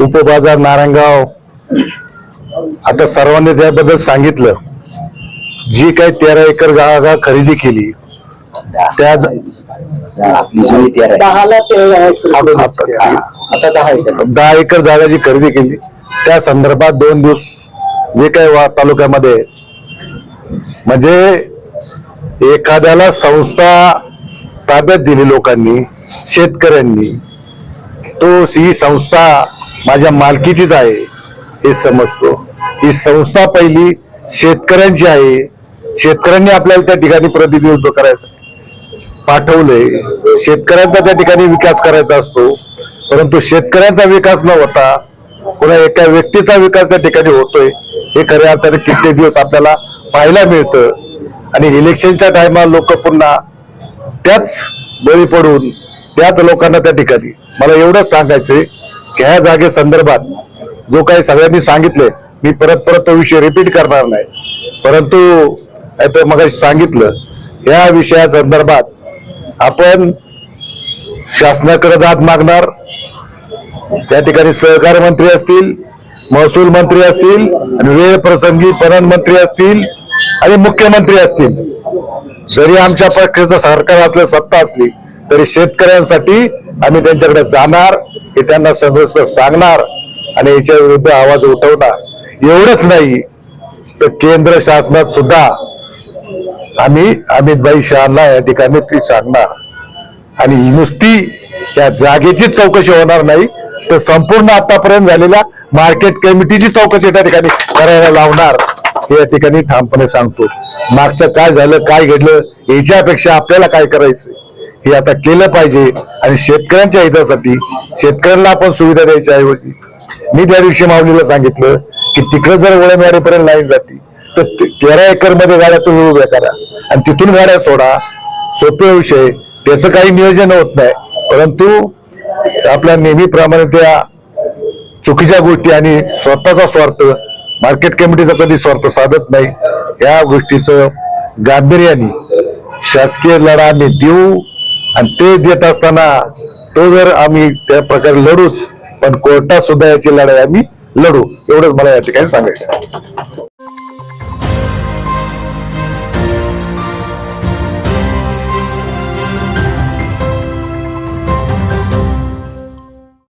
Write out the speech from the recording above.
उपबाजार नारायणगाव आता सर्वांनी त्याबद्दल सांगितलं. जी काही तेरा एकर जागा खरेदी केली त्या दहा एकर जागा जी खरेदी केली त्या संदर्भात दोन दिवस जे काही वा तालुक्यामध्ये म्हणजे एखाद्याला संस्था ताब्यात दिली लोकांनी शेतकऱ्यांनी तो ही संस्था माझ्या मालकीचीच आहे हे समजतो. ही संस्था पहिली शेतकऱ्यांची आहे. शेतकऱ्यांनी आपल्याला त्या ठिकाणी प्रतिनिधित्व करायचं. पाठवलंय. शेतकऱ्यांचा त्या ठिकाणी विकास करायचा असतो. परंतु शेतकऱ्यांचा विकास न होता कोणा एका व्यक्तीचा विकास त्या ठिकाणी होतोय. हे खऱ्या अर्थाने कित्येक दिवस आपल्याला पाहायला मिळतं. आणि इलेक्शनच्या टायमाला लोक पुन्हा त्याच बळी पडून त्याच लोकांना त्या ठिकाणी. मला एवढंच सांगायचंय. ह्या जागे संदर्भात. जो काही सगळ्यांनी सांगितलंय मी परत परत तो विषय रिपीट करणार नाही. परंतु मग सांगितलं या विषया संदर्भात आपण शासनाकडे दाद मागणार. त्या ठिकाणी सहकार मंत्री असतील महसूल मंत्री असतील आणि वेळ प्रसंगी पणन मंत्री असतील आणि मुख्यमंत्री असतील. जरी आमच्या पक्षाचं सरकार असलं सत्ता असली तरी शेतकऱ्यांसाठी आम्ही त्यांच्याकडे जाणार. हे त्यांना सदस्य सांगणार आणि याच्या विरुद्ध आवाज उठवणार. एवढंच नाही तर केंद्र शासनात सुद्धा आम्ही अमितभाई शहाना या ठिकाणी ती सांगणार. आणि नुसती त्या जागेचीच चौकशी होणार नाही तर संपूर्ण आतापर्यंत झालेल्या मार्केट कमिटीची चौकशी त्या ठिकाणी करायला लावणार हे या ठिकाणी ठामपणे सांगतो. मागचं काय झालं काय घडलं याच्यापेक्षा आपल्याला काय करायचं हे आता केलं पाहिजे. आणि शेतकऱ्यांच्या हितासाठी शेतकऱ्यांना आपण सुविधा द्यायच्या ऐवजी. मी त्या दिवशी माऊलीला सांगितलं की तिकडे जर वळणवाडीपर्यंत लाईन जाती तर ते- तेरा एकरमध्ये गाड्या तुम्ही उभ्या करा. आणि तिथून गाड्या सोडा. सोपे विषय. त्याचं काही नियोजन होत नाही. परंतु आपल्या नेहमीप्रमाणे त्या चुकीच्या गोष्टी आणि स्वतःचा स्वार्थ मार्केट कमिटीचा कधी स्वार्थ साधत नाही. या गोष्टीचं गांभीर्याने शासकीय लढा आम्ही देऊ आणि ते देत असताना तो जर आम्ही त्या प्रकारे लढूच पण कोर्टात सुद्धा याची लढाई आम्ही लढू एवढंच मला या ठिकाणी सांगायचं